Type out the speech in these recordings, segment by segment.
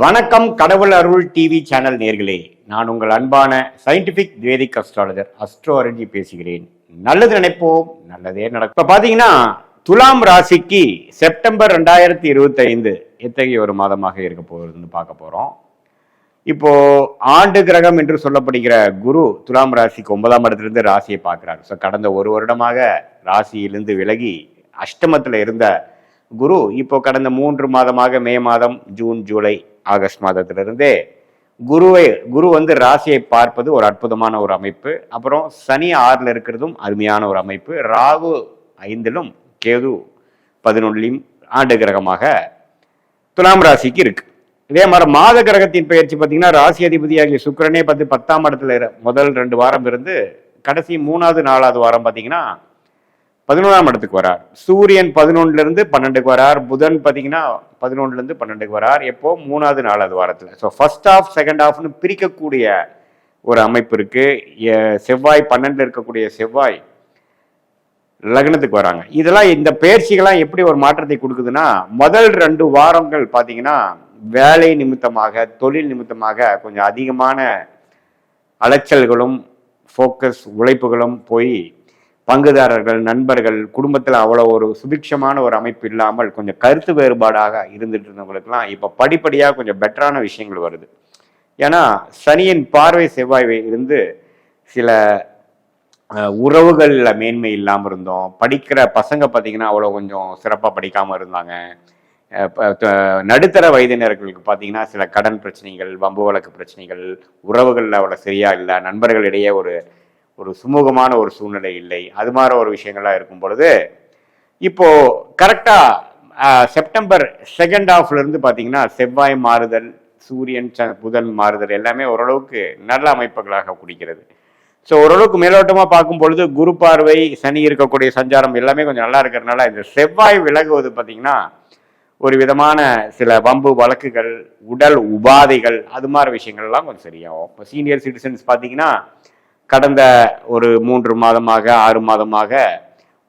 வணக்கம் கடவுள் அருள் TV channel நேர்களே. நான் உங்கள் அன்பான scientific Vedic astrologer astro Arulji பேசுகிறேன். நல்லது நினைப்போம் நல்லதே நடக்கும். இப்போ பார்த்தீங்கன்னா துலாம் ராசிக்கு செப்டம்பர் ரெண்டாயிரத்தி இருபத்தி ஐந்து எத்தகைய ஒரு மாதமாக இருக்க போகுதுன்னு பார்க்க போகிறோம் இப்போ ஆண்டு கிரகம் என்று சொல்லப்படுகிற குரு துலாம் ராசிக்கு ஒன்பதாம் இடத்திலிருந்து ராசியை பார்க்கிறார். ஸோ கடந்த ஒரு வருடமாக ராசியிலிருந்து விலகி அஷ்டமத்தில் இருந்த குரு இப்போ கடந்த மூன்று மாதமாக மே மாதம் ஜூன் ஜூலை ஆகஸ்ட் மாதத்திலிருந்தே குருவை குரு வந்து ராசியை பார்ப்பது ஒரு அற்புதமான ஒரு அமைப்பு. அப்புறம் சனி ஆறில் இருக்கிறதும் அருமையான ஒரு அமைப்பு. ராகு ஐந்திலும் கேது பதினொன்றிலும் ஆண்டு கிரகமாக துலாம் ராசிக்கு இருக்கு. இதே மாதிரி மாத கிரகத்தின் பெயர்ச்சி பார்த்தீங்கன்னா ராசி அதிபதியாகிய சுக்கரனே பார்த்து பத்தாம் இடத்துல முதல் ரெண்டு வாரம் இருந்து கடைசி மூணாவது நாலாவது வாரம் பார்த்தீங்கன்னா பதினொன்றாம் இடத்துக்கு வரார். சூரியன் பதினொன்னுல இருந்து பன்னெண்டுக்கு வரார். புதன் பார்த்தீங்கன்னா பதினொன்னுல இருந்து பன்னெண்டுக்கு வரார். எப்போ? மூணாவது நாலாவது வாரத்தில். ஸோ ஃபர்ஸ்ட் ஆஃப் செகண்ட் ஆஃப்னு பிரிக்கக்கூடிய ஒரு அமைப்பு இருக்கு. செவ்வாய் பன்னெண்டுல இருக்கக்கூடிய செவ்வாய் லக்னத்துக்கு வராங்க. இதெல்லாம் இந்த பயிற்சிகள்லாம் எப்படி ஒரு மாற்றத்தை கொடுக்குதுன்னா முதல் ரெண்டு வாரங்கள் பார்த்தீங்கன்னா வேலை நிமித்தமாக தொழில் நிமித்தமாக கொஞ்சம் அதிகமான அலைச்சல்களும் ஃபோக்கஸ் உழைப்புகளும் போய் பங்குதாரர்கள் நண்பர்கள் குடும்பத்தில் அவ்வளோ ஒரு சுபிக்ஷமான ஒரு அமைப்பு இல்லாமல் கொஞ்சம் கருத்து வேறுபாடாக இருந்துட்டு இருந்தவங்களுக்குலாம் இப்போ படிப்படியாக கொஞ்சம் பெட்டரான விஷயங்கள் வருது. ஏன்னா சனியின் பார்வை செவ்வாய் இருந்து சில உறவுகளில் மேன்மை இல்லாமல் இருந்தோம். படிக்கிற பசங்க பார்த்தீங்கன்னா அவ்வளோ கொஞ்சம் சிறப்பாக படிக்காமல் இருந்தாங்க. நடுத்தர வயதினர்களுக்கு பார்த்தீங்கன்னா சில கடன் பிரச்சனைகள் வம்பு வழக்கு பிரச்சனைகள் உறவுகளில் அவ்வளோ சரியாக இல்லை நண்பர்களிடையே ஒரு ஒரு சுமூகமான ஒரு சூழ்நிலை இல்லை. அது மாதிரி ஒரு விஷயங்கள்லாம் இருக்கும் பொழுது இப்போ கரெக்டாக செப்டம்பர் செகண்ட் ஹாஃப்ல இருந்து செவ்வாய் மாறுதல் சூரியன் ச- புதன் மாறுதல் எல்லாமே ஓரளவுக்கு நல்ல அமைப்புகளாக குடிக்கிறது. ஸோ ஓரளவுக்கு மேலோட்டமாக பார்க்கும் பொழுது குரு பார்வை சனி இருக்கக்கூடிய சஞ்சாரம் எல்லாமே கொஞ்சம் நல்லா இருக்கிறதுனால இந்த செவ்வாய் விலகுவது பார்த்திங்கன்னா ஒரு விதமான சில வம்பு வழக்குகள் உடல் உபாதைகள் அது மாதிரி விஷயங்கள்லாம் கொஞ்சம் சரியாகும். இப்போ சீனியர் சிட்டிசன்ஸ் பார்த்தீங்கன்னா கடந்த ஒரு மூன்று மாதமாக ஆறு மாதமாக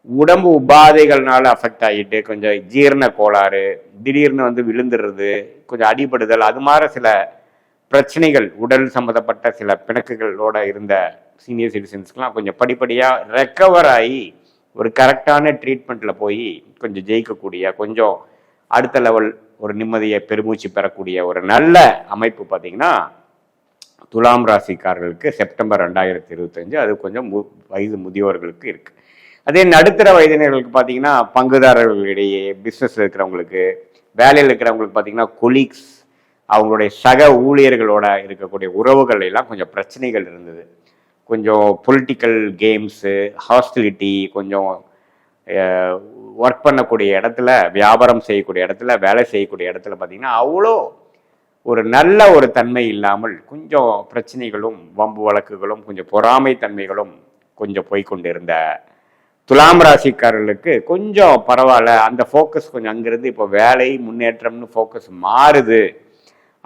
உடம்பு உபாதைகள்னால அஃபெக்ட் ஆகிட்டு கொஞ்சம் ஜீரண கோளாறு திடீர்னு வந்து விழுந்துடுறது கொஞ்சம் அடிபடுதல் அது மாதிரி சில பிரச்சனைகள் உடல் சம்மந்தப்பட்ட சில பிணக்குகளோட இருந்த சீனியர் சிட்டிசன்ஸ்க்குலாம் கொஞ்சம் படிப்படியாக ரெக்கவர் ஆகி ஒரு கரெக்டான ட்ரீட்மெண்ட்டில் போய் கொஞ்சம் ஜெயிக்கக்கூடிய கொஞ்சம் அடுத்த லெவல் ஒரு நிம்மதியை பெருமூச்சு பெறக்கூடிய ஒரு நல்ல அமைப்பு பார்த்தீங்கன்னா துலாம் ராசிக்காரர்களுக்கு செப்டம்பர் ரெண்டாயிரத்தி இருபத்தஞ்சு அது கொஞ்சம் மு வயது முதியோர்களுக்கு இருக்குது அதே நடுத்தர வயதினர்களுக்கு பார்த்தீங்கன்னா பங்குதாரர்களிடையே பிஸ்னஸ் இருக்கிறவங்களுக்கு வேலையில் இருக்கிறவங்களுக்கு பார்த்தீங்கன்னா கொலீக்ஸ் அவங்களுடைய சக ஊழியர்களோட இருக்கக்கூடிய உறவுகள் எல்லாம் கொஞ்சம் பிரச்சனைகள் இருந்தது. கொஞ்சம் பொலிட்டிக்கல் கேம்ஸு ஹாஸ்டிலிட்டி கொஞ்சம் ஒர்க் பண்ணக்கூடிய இடத்துல வியாபாரம் செய்யக்கூடிய இடத்துல வேலை செய்யக்கூடிய இடத்துல பார்த்தீங்கன்னா அவ்வளோ ஒரு நல்ல ஒரு தன்மை இல்லாமல் கொஞ்சம் பிரச்சனைகளும் வம்பு வழக்குகளும் கொஞ்சம் பொறாமை தன்மைகளும் கொஞ்சம் போய்கொண்டிருந்த துலாம் ராசிக்காரர்களுக்கு கொஞ்சம் பரவாயில்ல அந்த ஃபோக்கஸ் கொஞ்சம் அங்கிருந்து இப்போ வேலை முன்னேற்றம்னு ஃபோக்கஸ் மாறுது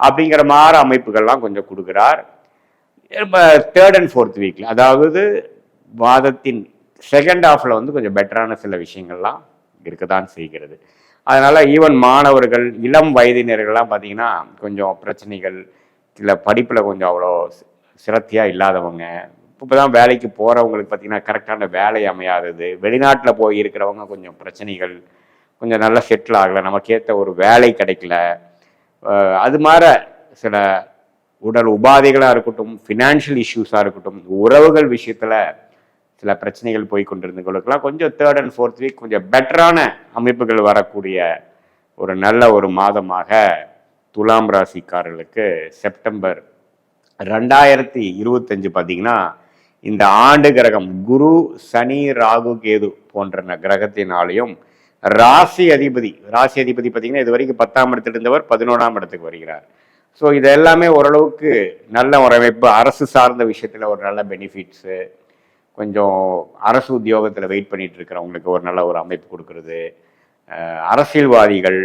அப்படிங்கிற மாதிரி அமைப்புகள்லாம் கொஞ்சம் கொடுக்குறார். தேர்ட் அண்ட் ஃபோர்த் வீக்கில் அதாவது மாதத்தின் செகண்ட் ஆஃபில் வந்து கொஞ்சம் பெட்டரான சில விஷயங்கள்லாம் இருக்க தான் செய்கிறது. அதனால் ஈவன் மாணவர்கள் இளம் வயதினர்கள்லாம் பார்த்தீங்கன்னா கொஞ்சம் பிரச்சனைகள் இல்லை படிப்பில் கொஞ்சம் அவ்வளோ சிரத்தியாக இல்லாதவங்க இப்போ தான் வேலைக்கு போகிறவங்களுக்கு பார்த்திங்கன்னா கரெக்டான வேலை அமையாதது வெளிநாட்டில் போய் இருக்கிறவங்க கொஞ்சம் பிரச்சனைகள் கொஞ்சம் நல்லா செட்டில் ஆகலை நமக்கேற்ற ஒரு வேலை கிடைக்கல. அது மாதிரி சில உடல் உபாதைகளாக இருக்கட்டும் ஃபினான்ஷியல் இஷ்யூஸாக இருக்கட்டும் உறவுகள் விஷயத்தில் சில பிரச்சனைகள் போய் கொண்டிருந்தவங்களுக்கெல்லாம் கொஞ்சம் தேர்ட் அண்ட் ஃபோர்த் வீக் கொஞ்சம் பெட்டரான அமைப்புகள் வரக்கூடிய ஒரு நல்ல ஒரு மாதமாக துலாம் ராசிக்காரர்களுக்கு செப்டம்பர் ரெண்டாயிரத்தி இருபத்தஞ்சு பார்த்தீங்கன்னா இந்த ஆண்டு கிரகம் குரு சனி ராகு கேது போன்ற கிரகத்தினாலையும் ராசி அதிபதி ராசி அதிபதி பார்த்தீங்கன்னா இது வரைக்கும் பத்தாம் இடத்துல இருந்தவர் பதினோராம் இடத்துக்கு வருகிறார். ஸோ இது எல்லாமே ஓரளவுக்கு நல்ல ஒரு அமைப்பு அரசு சார்ந்த விஷயத்தில் ஒரு நல்ல பெனிஃபிட்ஸு கொஞ்சம் அரசு உத்தியோகத்தில் வெயிட் பண்ணிட்டு இருக்கிறவங்களுக்கு ஒரு நல்ல ஒரு அமைப்பு கொடுக்கறது. அரசியல்வாதிகள்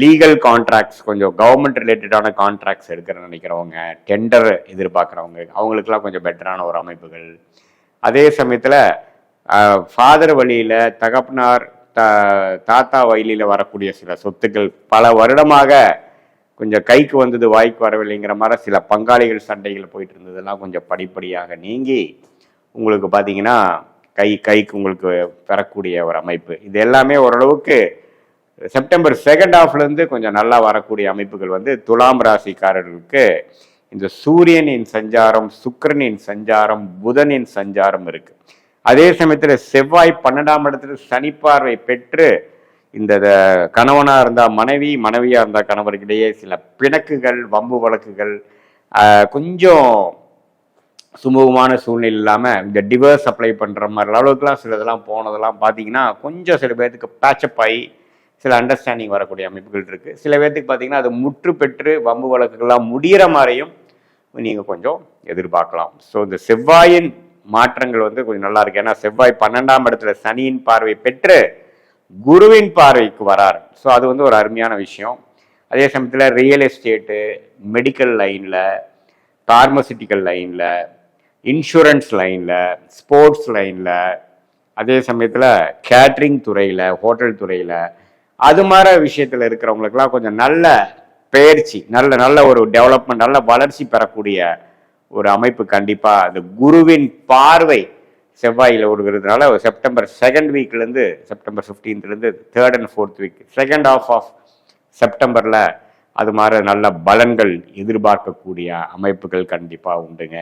லீகல் கான்ட்ராக்ட்ஸ் கொஞ்சம் கவர்மெண்ட் ரிலேட்டடான கான்ட்ராக்ட்ஸ் எடுக்கிற நினைக்கிறவங்க டெண்டர் எதிர்பார்க்குறவங்க அவங்களுக்குலாம் கொஞ்சம் பெட்டரான ஒரு அமைப்புகள். அதே சமயத்தில் ஃபாதர் வழியில் தகப்பனார் த தாத்தா வழியில் வரக்கூடிய சில சொத்துக்கள் பல வருடமாக கொஞ்சம் கைக்கு வந்தது வாய்க்கு வரவில்லைங்கிற மாதிரி சில பங்காளிகள் சண்டைகள் போயிட்டு இருந்ததெல்லாம் கொஞ்சம் படிப்படியாக நீங்கி உங்களுக்கு பார்த்தீங்கன்னா கை கைக்கு உங்களுக்கு பெறக்கூடிய ஒரு அமைப்பு. இது எல்லாமே ஓரளவுக்கு செப்டம்பர் செகண்ட் ஹாஃப்லேருந்து கொஞ்சம் நல்லா வரக்கூடிய அமைப்புகள் வந்து துலாம் ராசிக்காரர்களுக்கு இந்த சூரியனின் சஞ்சாரம் சுக்கரனின் சஞ்சாரம் புதனின் சஞ்சாரம் இருக்கு. அதே சமயத்தில் செவ்வாய் பன்னெண்டாம் இடத்துல சனிப்பார்வை பெற்று இந்த கணவனாக இருந்தால் மனைவி மனைவியாக இருந்தால் கணவருக்கிடையே சில பிணக்குகள் வம்பு வழக்குகள் கொஞ்சம் சுமூகமான சூழ்நிலை இல்லாமல் இந்த டிவர்ஸ் அப்ளை பண்ணுற மாதிரி அளவுக்குலாம் சில இதெல்லாம் போனதெல்லாம் பார்த்தீங்கன்னா கொஞ்சம் சில பேர்த்துக்கு பேச்சப் ஆகி சில அண்டர்ஸ்டாண்டிங் வரக்கூடிய அமைப்புகள் இருக்குது சில பேர்த்துக்கு பார்த்தீங்கன்னா அது முற்று பெற்று வம்பு வழக்குகள்லாம் முடிகிற மாதிரியும் நீங்கள் கொஞ்சம் எதிர்பார்க்கலாம். ஸோ இந்த செவ்வாயின் மாற்றங்கள் வந்து கொஞ்சம் நல்லா இருக்கு. ஏன்னா செவ்வாய் பன்னெண்டாம் இடத்துல சனியின் பார்வை பெற்று குருவின் பார்வைக்கு வராரு. ஸோ அது வந்து ஒரு அருமையான விஷயம். அதே சமயத்தில் ரியல் எஸ்டேட்டு மெடிக்கல் லைனில் பார்மசிட்டிக்கல் லைனில் இன்சூரன்ஸ் லைனில் ஸ்போர்ட்ஸ் லைனில் அதே சமயத்தில் கேட்ரிங் துறையில் ஹோட்டல் துறையில் அது மாதிரி விஷயத்தில் இருக்கிறவங்களுக்கெல்லாம் கொஞ்சம் நல்ல பயிற்சி நல்ல நல்ல ஒரு டெவலப்மெண்ட் நல்ல வளர்ச்சி பெறக்கூடிய ஒரு அமைப்பு கண்டிப்பாக அந்த குருவின் பார்வை செவ்வாயில் ஒருங்கிறதுனால செப்டம்பர் செகண்ட் வீக்லேருந்து September ஃபிஃப்டீன்த்லேருந்து third and fourth week second half of செப்டம்பரில் அது மாதிரி நல்ல பலன்கள் எதிர்பார்க்கக்கூடிய அமைப்புகள் கண்டிப்பாக உண்டுங்க.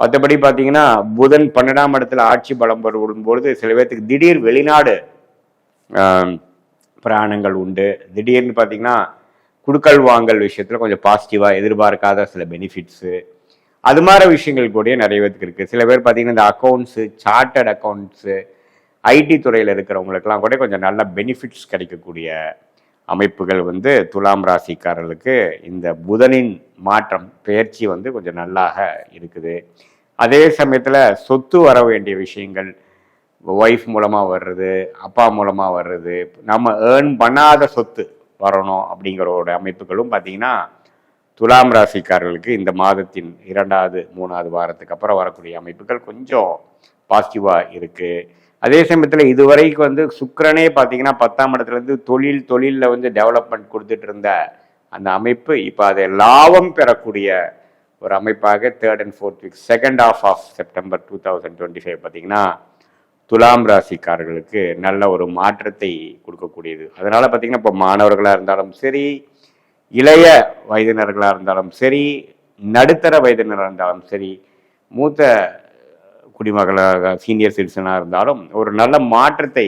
மற்றபடி பார்த்தீங்கன்னா புதன் பன்னெண்டாம் இடத்துல ஆட்சி பலம் வரும்பொழுது சில பேர்த்துக்கு திடீர் வெளிநாடு பிராணங்கள் உண்டு. திடீர்னு பார்த்தீங்கன்னா குடுக்கல் வாங்கல் விஷயத்தில் கொஞ்சம் பாசிட்டிவாக எதிர்பார்க்காத சில பெனிஃபிட்ஸு அது மாதிரி விஷயங்கள் கூட நிறைய பேருக்கு இருக்குது சில பேர் பார்த்தீங்கன்னா இந்த அக்கௌண்ட்ஸு சார்ட்டட் அக்கௌண்ட்ஸு ஐடி துறையில் இருக்கிறவங்களுக்கெல்லாம் கூட கொஞ்சம் நல்ல பெனிஃபிட்ஸ் கிடைக்கக்கூடிய அமைப்புகள் வந்து துலாம் ராசிக்காரர்களுக்கு இந்த புதனின் மாற்றம் பெயர்ச்சி வந்து கொஞ்சம் நல்லாக இருக்குது. அதே சமயத்தில் சொத்து வர வேண்டிய விஷயங்கள் ஒய்ஃப் மூலமாக வர்றது அப்பா மூலமாக வர்றது நம்ம ஏர்ன் பண்ணாத சொத்து வரணும் அப்படிங்கிறோட அமைப்புகளும் பார்த்தீங்கன்னா துலாம் ராசிக்காரர்களுக்கு இந்த மாதத்தின் இரண்டாவது மூணாவது வாரத்துக்கு அப்புறம் வரக்கூடிய அமைப்புகள் கொஞ்சம் பாசிட்டிவாக இருக்குது அதே சமயத்தில் இதுவரைக்கு வந்து சுக்கரனே பார்த்தீங்கன்னா பத்தாம் இடத்துலேருந்து தொழில் தொழிலில் வந்து டெவலப்மெண்ட் கொடுத்துட்டு இருந்த அந்த அமைப்பு இப்போ அதை லாபம் பெறக்கூடிய ஒரு அமைப்பாக third and fourth week second half of September two thousand twenty five பார்த்தீங்கன்னா துலாம் ராசிக்காரர்களுக்கு நல்ல ஒரு மாற்றத்தை கொடுக்கக்கூடியது. அதனால் பார்த்தீங்கன்னா இப்போ மாணவர்களாக இருந்தாலும் சரி இளைய வயதினர்களாக இருந்தாலும் சரி நடுத்தர வயதினராக இருந்தாலும் சரி மூத்த குடிமகளாக சீனியர் சிட்டிசனாக இருந்தாலும் ஒரு நல்ல மாற்றத்தை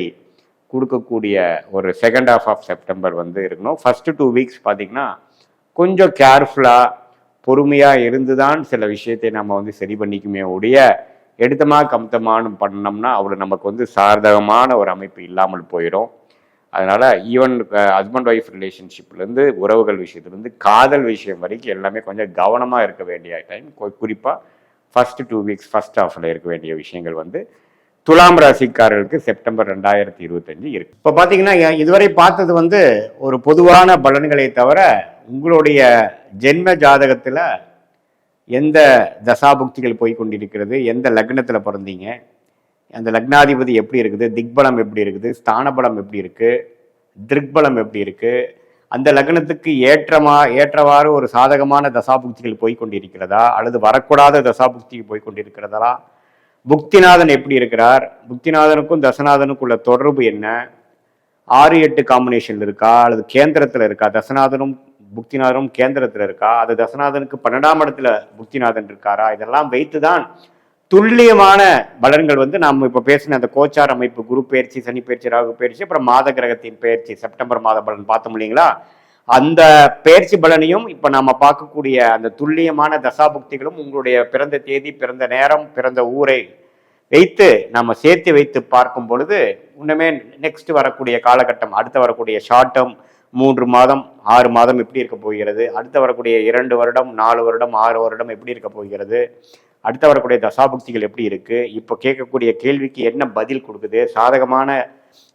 கொடுக்கக்கூடிய ஒரு செகண்ட் ஹாஃப் ஆஃப் செப்டம்பர் வந்து இருக்கணும். ஃபஸ்ட்டு டூ வீக்ஸ் பார்த்தீங்கன்னா கொஞ்சம் கேர்ஃபுல்லாக பொறுமையாக இருந்து தான் சில விஷயத்தை நம்ம வந்து சரி பண்ணிக்குமே ஒழிய எடுத்தமாக கம்தமானு பண்ணோம்னா அவ்வளோ நமக்கு வந்து சாதகமான ஒரு அமைப்பு இல்லாமல் போயிடும். அதனால் ஈவன் ஹஸ்பண்ட் ஒய்ஃப் ரிலேஷன்ஷிப்லேருந்து உறவுகள் விஷயத்துலேருந்து காதல் விஷயம் வரைக்கும் எல்லாமே கொஞ்சம் கவனமாக இருக்க வேண்டிய டைம் குறிப்பாக ஃபர்ஸ்ட் டூ வீக்ஸ் ஃபர்ஸ்ட் ஹாஃபில் இருக்க வேண்டிய விஷயங்கள் வந்து துலாம் ராசிக்காரர்களுக்கு செப்டம்பர் ரெண்டாயிரத்தி இருபத்தஞ்சு இருக்கு. இப்போ பார்த்தீங்கன்னா இதுவரை பார்த்தது வந்து ஒரு பொதுவான பலன்களை தவிர உங்களுடைய ஜென்ம ஜாதகத்தில் எந்த தசாபுக்திகள் போய் கொண்டிருக்கிறது எந்த லக்னத்தில் பிறந்தீங்க அந்த லக்னாதிபதி எப்படி இருக்குது திக்பலம் எப்படி இருக்குது ஸ்தானபலம் எப்படி இருக்குது திருக்பலம் எப்படி இருக்குது அந்த லக்னத்துக்கு ஏற்றமா ஏற்றவாறு ஒரு சாதகமான தசாபுக்திகள் போய்கொண்டிருக்கிறதா அல்லது வரக்கூடாத தசாபுக்திகள் போய்கொண்டிருக்கிறதா புக்திநாதன் எப்படி இருக்கிறார்? புக்திநாதனுக்கும் தசநாதனுக்கும் உள்ள தொடர்பு என்ன? ஆறு எட்டு காம்பினேஷன் இருக்கா? அல்லது கேந்திரத்தில் இருக்கா? தசநாதனும் புக்திநாதனும் கேந்திரத்தில் இருக்கா? அது தசநாதனுக்கு பன்னெண்டாம் இடத்துல புக்திநாதன் இருக்காரா? இதெல்லாம் வைத்துதான் துல்லியமான பலன்கள் வந்து நம்ம இப்போ பேசின அந்த கோச்சார் அமைப்பு குரு பயிற்சி சனி பயிற்சி ராகு பயிற்சி அப்புறம் மாத கிரகத்தின் பயிற்சி செப்டம்பர் மாத பலன் பார்த்தோம் இல்லைங்களா? அந்த பயிற்சி பலனையும் இப்போ நாம் பார்க்கக்கூடிய அந்த துல்லியமான தசாபுக்திகளும் உங்களுடைய பிறந்த தேதி பிறந்த நேரம் பிறந்த ஊரை வைத்து நம்ம சேர்த்து வைத்து பார்க்கும் பொழுது இன்னுமே நெக்ஸ்ட் வரக்கூடிய காலகட்டம் அடுத்து வரக்கூடிய ஷார்ட் டேர்ம் மூன்று மாதம் ஆறு மாதம் எப்படி இருக்க போகிறது? அடுத்து வரக்கூடிய இரண்டு வருடம் நாலு வருடம் ஆறு வருடம் எப்படி இருக்க போகிறது? அடுத்து வரக்கூடிய தசாபுக்திகள் எப்படி இருக்குது இப்போ கேட்கக்கூடிய கேள்விக்கு என்ன பதில் கொடுக்குது? சாதகமான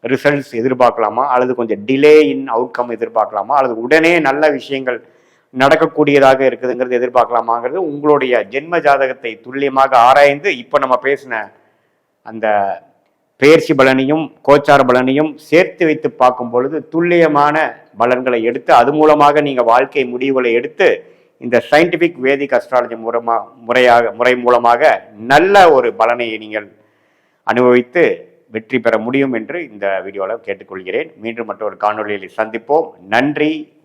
ரிசல்ட்ஸ் எதிர்பார்க்கலாமா? அல்லது கொஞ்சம் டிலே இன் அவுட்கம் எதிர்பார்க்கலாமா? அல்லது உடனே நல்ல விஷயங்கள் நடக்கக்கூடியதாக இருக்குதுங்கிறது எதிர்பார்க்கலாமாங்கிறது உங்களுடைய ஜென்ம ஜாதகத்தை துல்லியமாக ஆராய்ந்து இப்போ நம்ம பேசின அந்த பெயர்ச்சி பலனையும் கோச்சார பலனையும் சேர்த்து வைத்து பார்க்கும் பொழுது துல்லியமான பலன்களை எடுத்து அது மூலமாக நீங்கள் வாழ்க்கை முடிவுகளை எடுத்து இந்த சயின்டிஃபிக் வேதிக் அஸ்ட்ராலஜி மூலமாக முறையாக முறை மூலமாக நல்ல ஒரு பலனை நீங்கள் அனுபவித்து வெற்றி பெற முடியும் என்று இந்த வீடியோவில் கேட்டுக்கொள்கிறேன். மீண்டும் மற்றொரு காணொளியில் சந்திப்போம். நன்றி.